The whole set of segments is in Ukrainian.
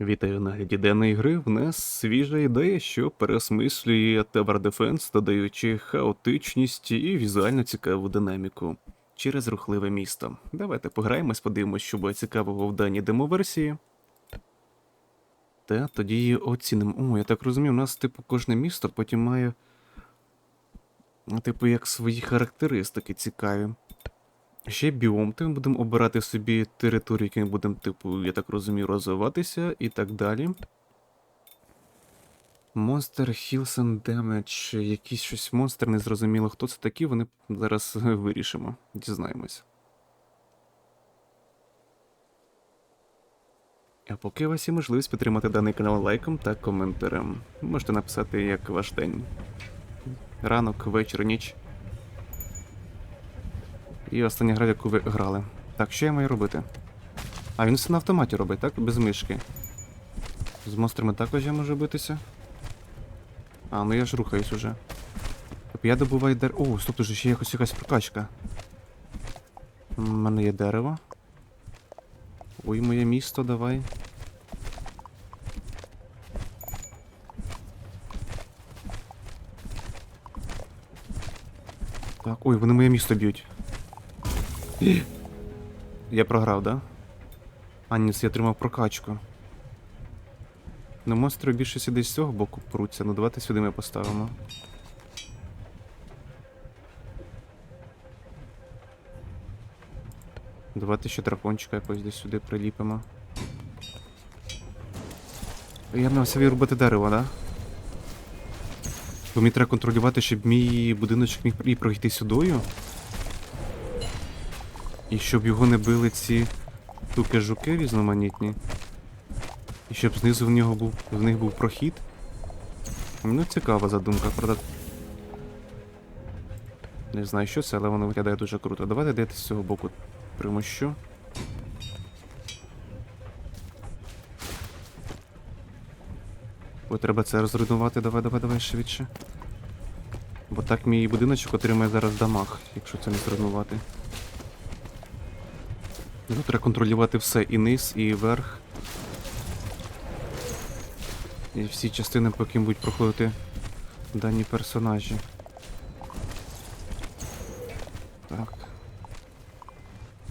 Вітаю на гляді денної гри. В свіжа ідея, що переосмислює Tower Defense, додаючи хаотичність і візуально цікаву динаміку через рухливе місто. Давайте пограємось, подивимось, що буде цікавого в даній демоверсії. Та тоді оцінимо. О, я так розумію, у нас, типу, кожне місто потім має. Типу, як свої характеристики цікаві. Ще біом, ми будемо обирати собі територію, які будемо, типу, я так розумію, розвиватися і так далі. Monster Heals and Damage, якийсь щось монстр, незрозуміло, хто це такі, вони зараз вирішимо, дізнаємось. А поки у вас є можливість підтримати даний канал лайком та коментарем. Можете написати, як ваш день. Ранок, вечір, ніч. І остання гра, яку ви грали. Так, що я маю робити? А, він все на автоматі робить, так? Без мишки. З монстрами також я можу битися. А, ну я ж рухаюсь уже. Тобто я добуваю дер... О, стоп, тут же ще якось якась прокачка. У мене є дерево. Ой, моє місто, давай. Так, ой, вони моє місто б'ють. Я програв, да? А, ні, це я отримав прокачку. Ну, монстри більше сюди з цього боку пруться, ну давайте сюди ми поставимо. Давайте ще дракончика якось десь сюди приліпимо. Я мався вирубати дерево, да? Бо мені треба контролювати, щоб мій будиночок міг і пройти сюдою. І щоб його не били ці туки-жуки різноманітні. І щоб знизу в нього був в них був прохід. Ну, цікава задумка, правда. Не знаю, що це, але воно виглядає дуже круто. Давайте десь з цього боку примощу. Ой, треба це розруйнувати, давай, давай, давай швидше. Бо так мій будиночок отримає зараз дамаг, якщо це не зруйнувати. Ну, треба контролювати все і низ, і верх. І всі частини, по яким будуть проходити дані персонажі. Так.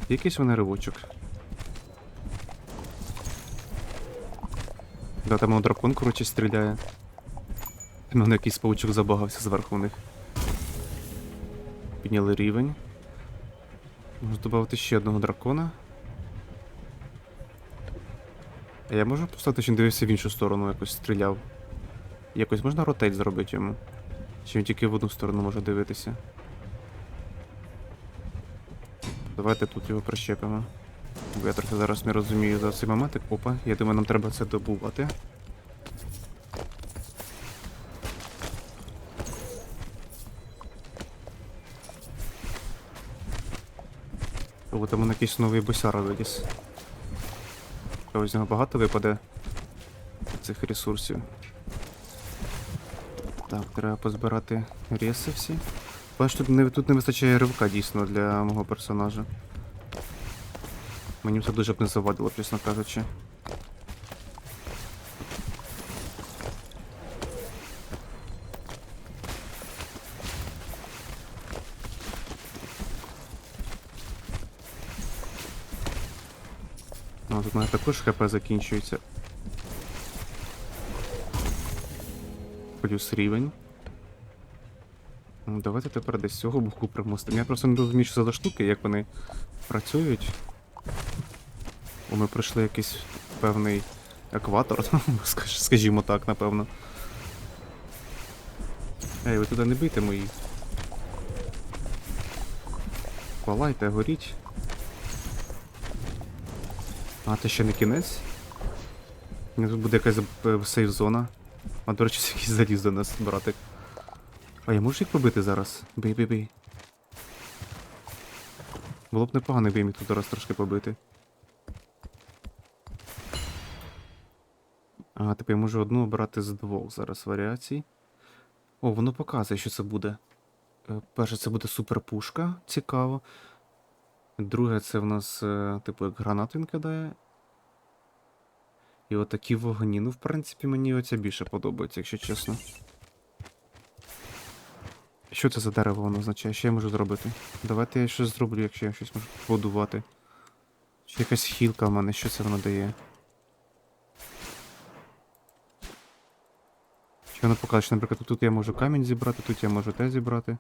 Якийсь вони ривочок. Да, там дракон, коротше, стріляє. Ну, на якийсь паучок забагався зверху у них. Підняли рівень. Можу додати ще одного дракона. А я можу поставити, що він дивився в іншу сторону, якось стріляв. Якось можна ротейт зробити йому? Чи він тільки в одну сторону може дивитися? Давайте тут його прищепимо. Бо я трохи зараз не розумію за цей момент. Опа, я думаю, нам треба це добувати. О, там якийсь новий босяра виліз. Та з нього багато випаде цих ресурсів. Так, треба позбирати реси всі. Бачиш, тут не, тут не вистачає ривка дійсно для мого персонажа. Мені це дуже б не завадило, чесно кажучи. У мене також хп закінчується. Плюс рівень. Ну, Давайте тепер десь з цього боку примостимо. Я просто не розумію, що це за штуки, як вони працюють. Ми пройшли якийсь певний екватор, скажімо так, напевно. Ей, ви туди не бийте мої. Палайте, горіть. А, це ще не кінець. Тут буде якась е, сейф-зона. А, до речі, якийсь заліз до нас, братик. А я можу їх побити зараз? Бий. Було б непогано, якби я тут зараз трошки побити. А, тепер я можу одну обрати з двох зараз варіацій. О, воно показує, що це буде. Е, Перше, це буде суперпушка, цікаво. Друге, це в нас, е, типу, як гранату він кидає. І отакі вогні. Ну, в принципі, мені оця більше подобається, якщо чесно. Що це за дерево воно означає? Що я можу зробити? Давайте я щось зроблю, якщо я щось можу побудувати. Чи якась хілка в мене, що це воно дає? Чи воно покаже, що, наприклад, тут я можу камінь зібрати, тут я можу те зібрати.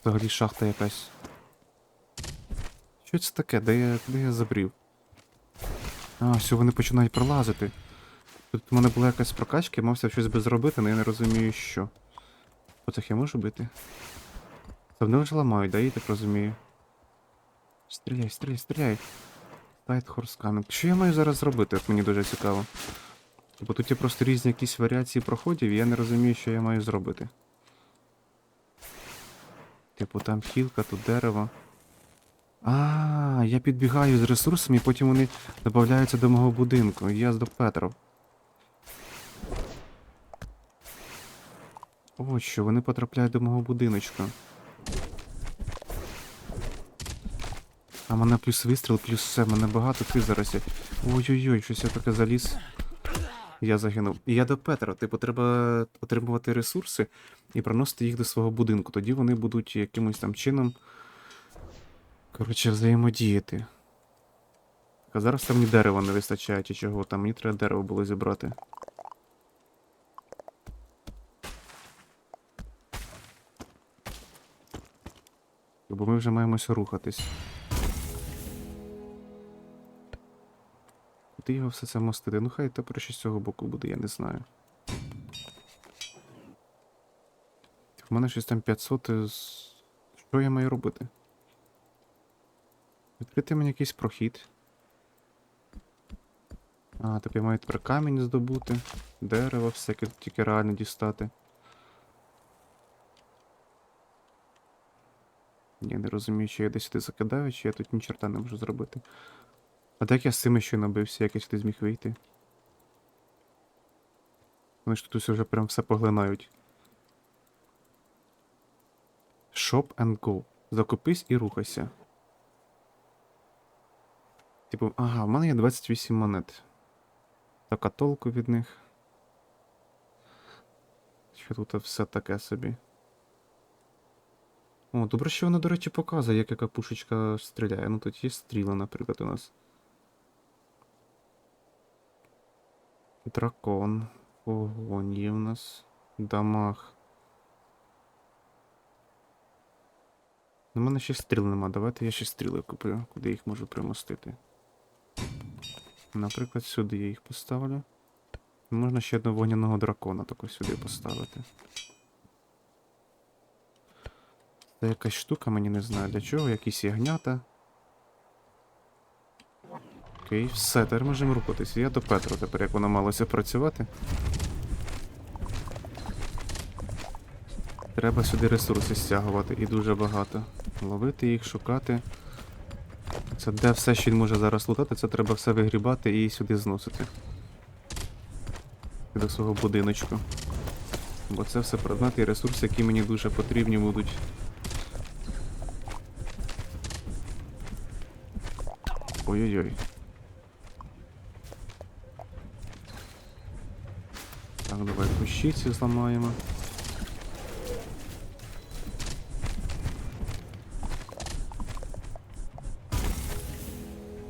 Взагалі шахта якась. Що це таке? Де я, де я забрів? А, все, вони починають пролазити. Тут у мене була якась прокачка, я мався щось би зробити, але я не розумію, що. Оцих я можу бити? Це вони вже ламають, да, я так розумію. Стріляй, стріляй, стріляй. Тайт хорс камінг. Що я маю зараз зробити? От мені дуже цікаво. Бо тут є просто різні якісь варіації проходів, і я не розумію, що я маю зробити. Типу там хілка, тут дерево. А, я підбігаю з ресурсами, і потім вони додаються до мого будинку. Я до Петров. Ось що, вони потрапляють до мого будиночка. А мене плюс вистріл, плюс все, мене багато ти зараз. Ой-ой-ой, щось я таке заліз. Я загинув. І я до Петра. Типу, треба отримувати ресурси і приносити їх до свого будинку. Тоді вони будуть якимось там чином. Коротше, взаємодіяти. А зараз там мені дерева не вистачає, чи чого там, мені треба дерево було зібрати. Бо ми вже маємося рухатись. Куди його все це мостити? Ну хай тепер ще з цього боку буде, я не знаю. В мене щось там 500 з... Що я маю робити? Відкрити мені якийсь прохід. А, так я маю тепер камінь здобути, дерево, всяке тільки реально дістати. Я не розумію, чи я десь сюди закидаю, чи я тут ні чорта не можу зробити. А так я з цими ще набився, як я сюди зміг вийти. Вони ж тут усе вже прям все поглинають. Shop and go. Закупись і рухайся. Типу, ага, в мене є 28 монет. Так, а толку від них. Що тут все таке собі. О, добре, що воно, до речі, показує, як яка пушечка стріляє. Ну тут є стріла, наприклад, у нас. Дракон. Огонь є в нас. Дамаг. У мене ще стріл нема. Давайте я ще стріли куплю, куди їх можу примостити. Наприклад, сюди я їх поставлю. Можна ще одного вогняного дракона таку сюди поставити. Це якась штука, мені не знаю для чого, якісь ягнята. Окей, все, тепер можемо рухатися. Я до Петро тепер, як воно малося працювати. Треба сюди ресурси стягувати і дуже багато. Ловити їх, шукати. Це де все, що він може зараз лутати, це треба все вигрібати і сюди зносити. До свого будиночку. Бо це все предмети і ресурси, які мені дуже потрібні будуть. Ой-ой-ой. Так, давай кущі зламаємо.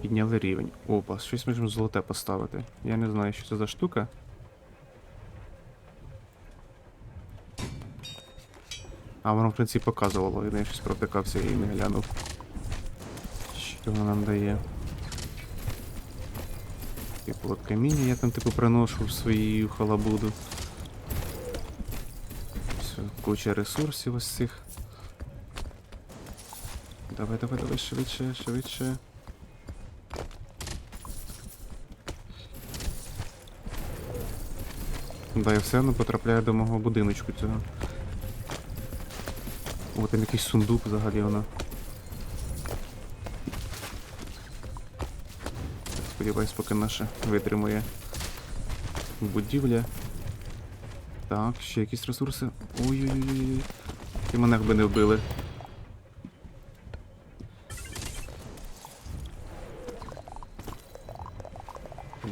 Підняли рівень. Опа, щось можемо золоте поставити. Я не знаю, що це за штука. А воно в принципі показувало, я щось протикався і не глянув. Що воно нам дає? Типу от каміння я там типу приношу в свою халабуду. Куча ресурсів ось цих. Давай, давай, давай, швидше, швидше. Да, я все одно потрапляю до мого будиночку цього. О, там якийсь сундук взагалі вона. Сподіваюсь, поки наша витримує будівля. Так, ще якісь ресурси. Ой-ой-ой. І мене би не вбили.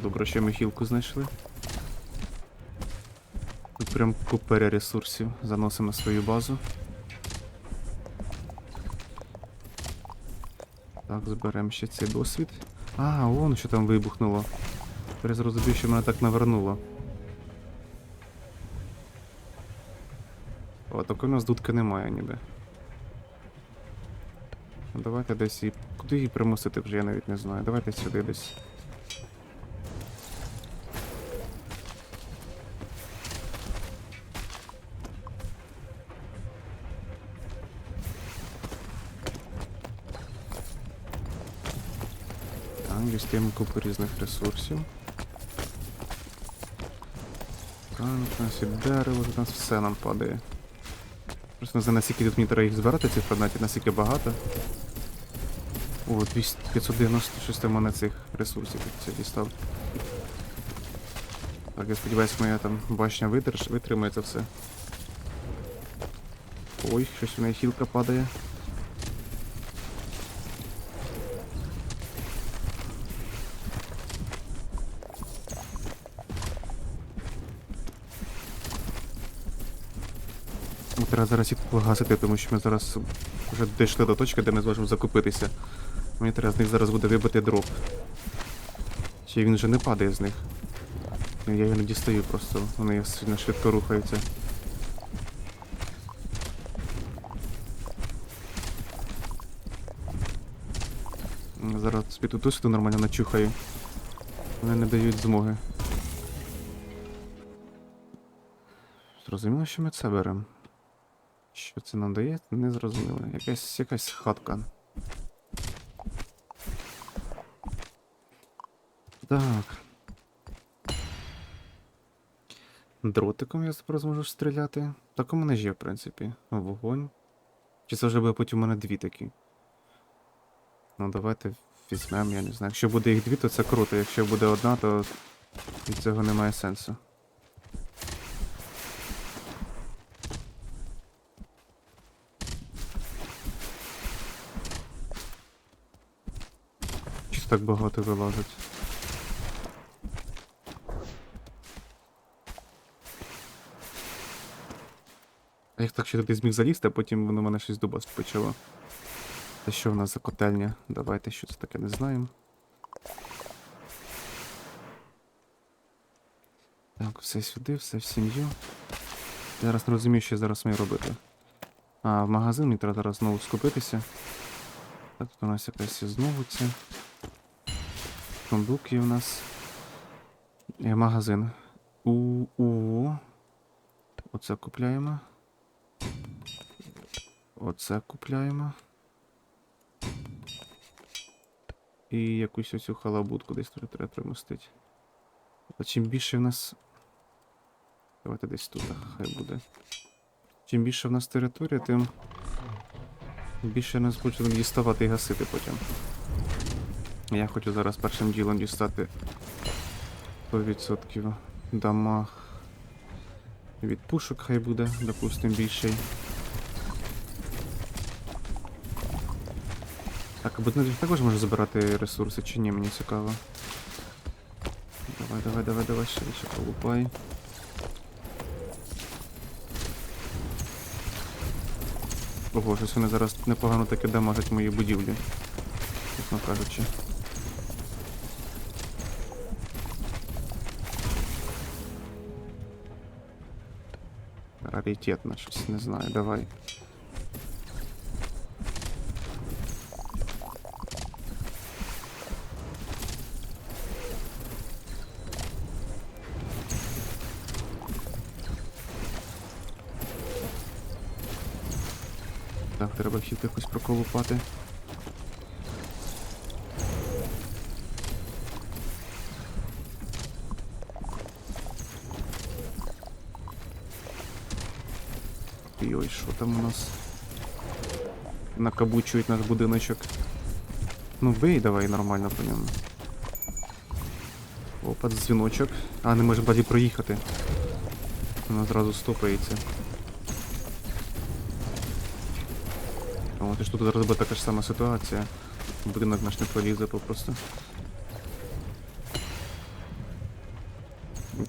Добре, що ми хілку знайшли. Тут прям куперя ресурсів. Заносимо свою базу. Так, зберемо ще цей досвід. А, вон що там вибухнуло. Тепер зрозумів, що мене так навернуло. Такої у нас дудки немає ніде. Ну, Давайте десь і. Куди її примусити вже, я навіть не знаю. Давайте сюди десь. Так, дістаємо купу різних ресурсів. Так, у нас і дерево, у нас все нам падає. Просто не знаю, наскільки тут мені треба їх збирати, цих предметів, наскільки багато. О, 200, 596 у мене цих ресурсів це дістав. Так, я сподіваюся, моя там башня витримає це все. Ой, щось у неї хілка падає. Треба зараз їх погасити, тому що ми зараз вже дійшли до точки, де ми зможемо закупитися. Мені треба з них зараз буде вибити дроп. Чи він вже не падає з них. Ну, Я його не дістаю просто, вони сильно швидко рухаються. Зараз тут досвіду нормально начухаю. Вони не дають змоги. Зрозуміло, що ми це беремо. Що це нам дає? Не зрозуміло. Якась якась хатка. Так. Дротиком я зараз зможу стріляти. Так у мене ж є, в принципі. Вогонь. Чи це вже буде потім у мене дві такі? Ну давайте візьмемо, я не знаю. Якщо буде їх дві, то це круто. Якщо буде одна, то від цього немає сенсу. Так багато вилазить? А як так ще туди зміг залізти, а потім воно мене щось дубас почало. Це що в нас за котельня? Давайте що це таке не знаємо. Так, все сюди, все в сім'ю. Я зараз не розумію, що зараз маю робити. А, в магазин мені треба зараз знову скупитися. Так, тут у нас якась знову це. Сундук є у нас. Є магазин. У. У. Оце купляємо. Оце купляємо. І якусь оцю халабутку десь тут треба примостити. А чим більше в нас. Давайте десь тут, хай буде. Чим більше в нас територія, тим більше нас будуть діставати і гасити потім. Я хочу зараз першим ділом дістати 100% дамаг від пушок хай буде, допустим, більший. Так, а будинок також може забирати ресурси, чи ні, мені цікаво. Давай, давай, давай, давай, швидше колупай. Ого, щось вони зараз непогано таки дамажать мої будівлі. Чесно кажучи. Раритетно щось, не знаю, давай. Так, треба хід якось проколупати. Ой, що там у нас? Накабучують наш будиночок. Ну бей давай нормально по ньому. Опа, дзвіночок. А, не можемо далі проїхати. Воно зразу стопається. О, ти ж тут зараз буде така ж сама ситуація. Будинок наш не пролізе попросту.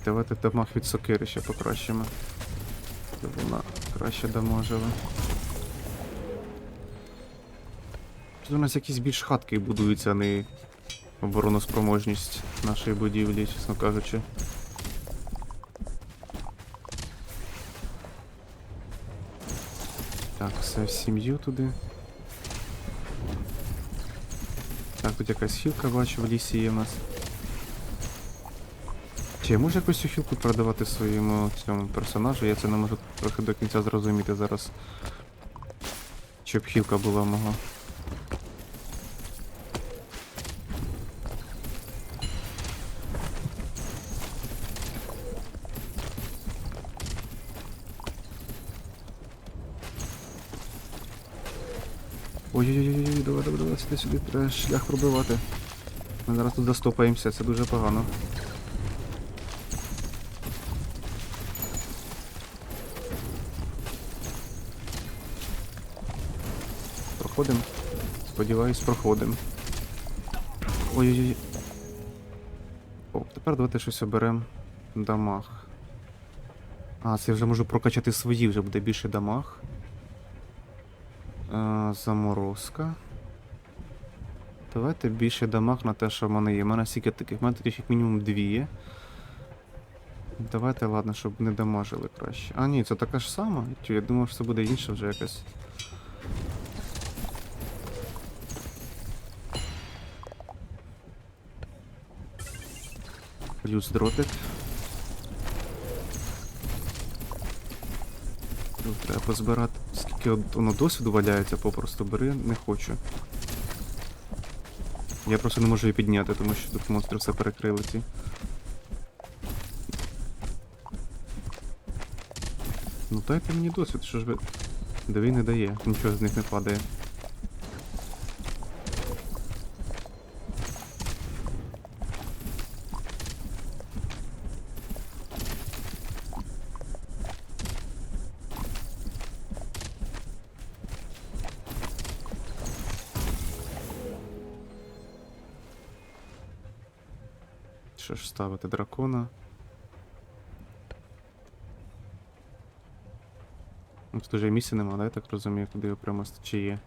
Давайте дамаг від сокири ще покращимо. Щоб вона краще дамажила. Тут у нас якісь більш хатки будуються, а не обороноспроможність нашої будівлі, чесно кажучи. Так, все сім'ю туди. Так, тут якась хілка бачу в лісі є в нас. Чи я можу якусь цю хілку продавати своєму цьому персонажу? Я це не можу трохи до кінця зрозуміти зараз. Щоб хілка була мого. Ой-ой-ой, давай, давай, давай, сюди, сюди, треба шлях пробивати. Ми зараз тут застопаємося, це дуже погано. Проходимо. Сподіваюсь, проходимо. Ой-ой-ой. О, тепер давайте щось оберемо. Дамаг. А, це я вже можу прокачати свої, вже буде більше дамаг. Е, заморозка. Давайте більше дамаг на те, що в мене є. У мене стільки таких, в мене таких як мінімум дві. Давайте, ладно, щоб не дамажили краще. А, ні, це така ж сама. Я думав, що це буде інша вже якась. Плюс дротик. Треба позбирати. Скільки воно досвіду валяється, попросту бери, не хочу. Я просто не можу її підняти, тому що тут монстри все перекрили ці. Ну дайте мені досвід, що ж ви. Диви не дає, нічого з них не падає. Що ж ставити дракона? Ну, Тут вже місця нема, да, я так розумію, куди його прямо чи є.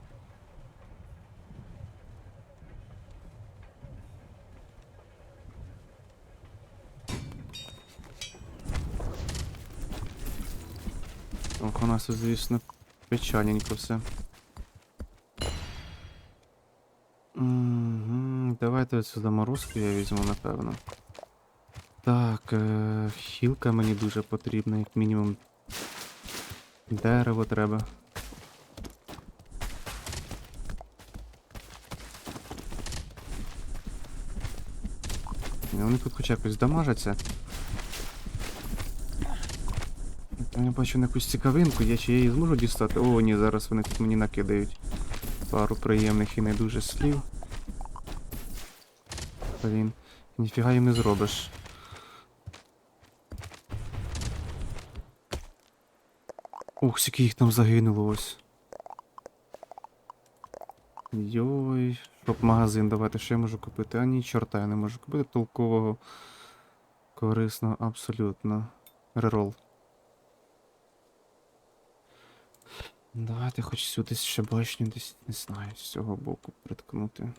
Ох, у нас, тут, звісно, печальненько все. Угу, давайте цю заморозку я візьму, напевно. Так, е, хілка мені дуже потрібна, як мінімум. Дерево треба. Вони тут хоч якось дамажаться. Я бачу на якусь цікавинку, я я її зможу дістати? О, ні, зараз вони тут мені накидають. Пару приємних і не дуже слів. Блін, ніфіга їм не зробиш. Ух, скільки їх там загинуло ось. Йой, щоб магазин давайте, що я можу купити? А ні, чорта я не можу купити толкового. Корисного, абсолютно. Рерол. Давайте хоч сюди ще башню десь, не знаю, з цього боку приткнути.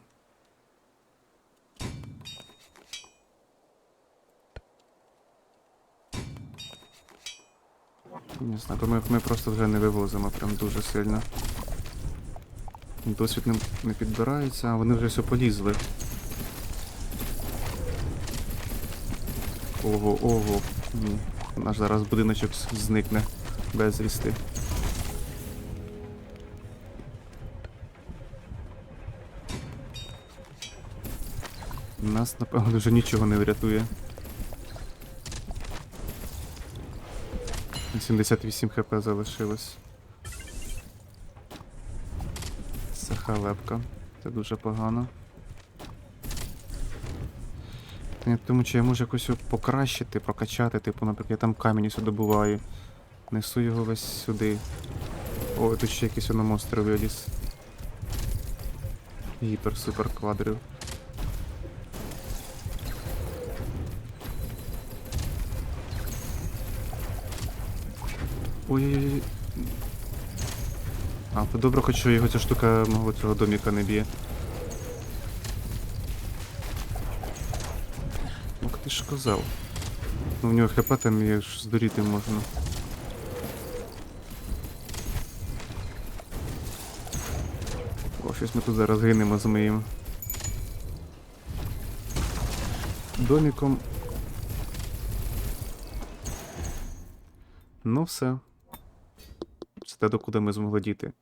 Не знаю, бо ми, ми просто вже не вивозимо прям дуже сильно. Досвід не, не підбирається, а вони вже все полізли. Ого, ого. Ні. Наш зараз будиночок зникне безвісти. Нас, напевно, вже нічого не врятує. 78 хп залишилось. Це халепка. Це дуже погано. Я думаю, чи я можу якось покращити, прокачати, типу, наприклад, я там камінь сюди добуваю. Несу його весь сюди. О, тут ще якийсь воно виліз. Гіпер-супер квадрив. Ой-ой-ой. А, то добре, хоч його ця штука мого цього доміка не б'є. Ох ти ж казав. Ну, в нього хп там є ж здуріти можна. О, щось ми тут зараз гинемо з моїм. Доміком. Ну все. Те, докуди ми змогли дійти.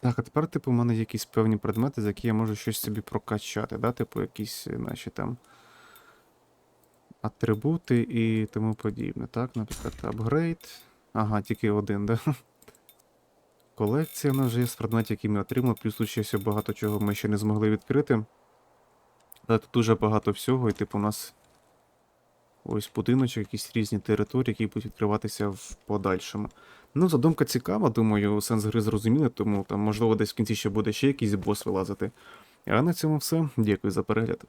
Так, а тепер, типу, у мене якісь певні предмети, за які я можу щось собі прокачати, да? Типу, якісь е, наші там атрибути і тому подібне. Так, наприклад, апгрейд. Ага, тільки один, да? Колекція в нас вже є з предметів, які ми отримали, плюс тут ще багато чого ми ще не змогли відкрити. Але тут дуже багато всього, і типу у нас ось будиночок, якісь різні території, які будуть відкриватися в подальшому. Ну, задумка цікава, думаю, сенс гри зрозуміли, тому там, можливо, десь в кінці ще буде ще якийсь бос вилазити. А на цьому все. Дякую за перегляд.